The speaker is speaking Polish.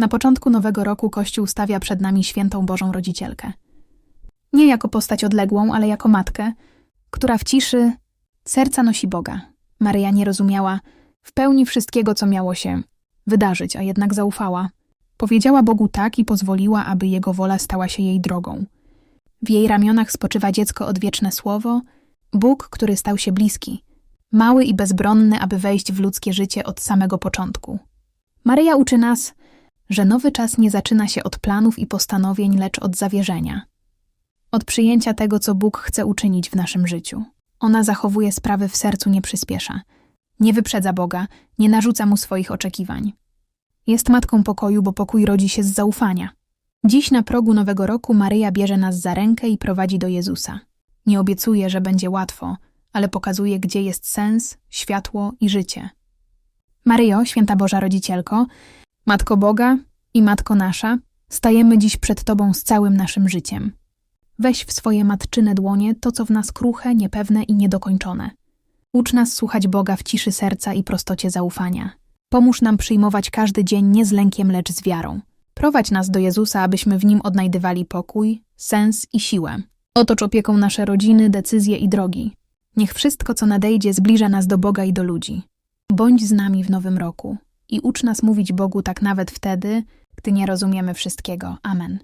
Na początku nowego roku Kościół stawia przed nami świętą Bożą Rodzicielkę. Nie jako postać odległą, ale jako matkę, która w ciszy serca nosi Boga. Maryja nie rozumiała w pełni wszystkiego, co miało się wydarzyć, a jednak zaufała. Powiedziała Bogu tak i pozwoliła, aby Jego wola stała się jej drogą. W jej ramionach spoczywa dziecko odwieczne słowo, Bóg, który stał się bliski, mały i bezbronny, aby wejść w ludzkie życie od samego początku. Maryja uczy nas, że nowy czas nie zaczyna się od planów i postanowień, lecz od zawierzenia. Od przyjęcia tego, co Bóg chce uczynić w naszym życiu. Ona zachowuje sprawy w sercu, nie przyspiesza. Nie wyprzedza Boga, nie narzuca mu swoich oczekiwań. Jest matką pokoju, bo pokój rodzi się z zaufania. Dziś na progu nowego roku Maryja bierze nas za rękę i prowadzi do Jezusa. Nie obiecuje, że będzie łatwo, ale pokazuje, gdzie jest sens, światło i życie. Maryjo, święta Boża Rodzicielko, Matko Boga i Matko Nasza, stajemy dziś przed Tobą z całym naszym życiem. Weź w swoje matczyne dłonie to, co w nas kruche, niepewne i niedokończone. Ucz nas słuchać Boga w ciszy serca i prostocie zaufania. Pomóż nam przyjmować każdy dzień nie z lękiem, lecz z wiarą. Prowadź nas do Jezusa, abyśmy w Nim odnajdywali pokój, sens i siłę. Otocz opieką nasze rodziny, decyzje i drogi. Niech wszystko, co nadejdzie, zbliża nas do Boga i do ludzi. Bądź z nami w nowym roku i ucz nas mówić Bogu tak nawet wtedy, gdy nie rozumiemy wszystkiego. Amen.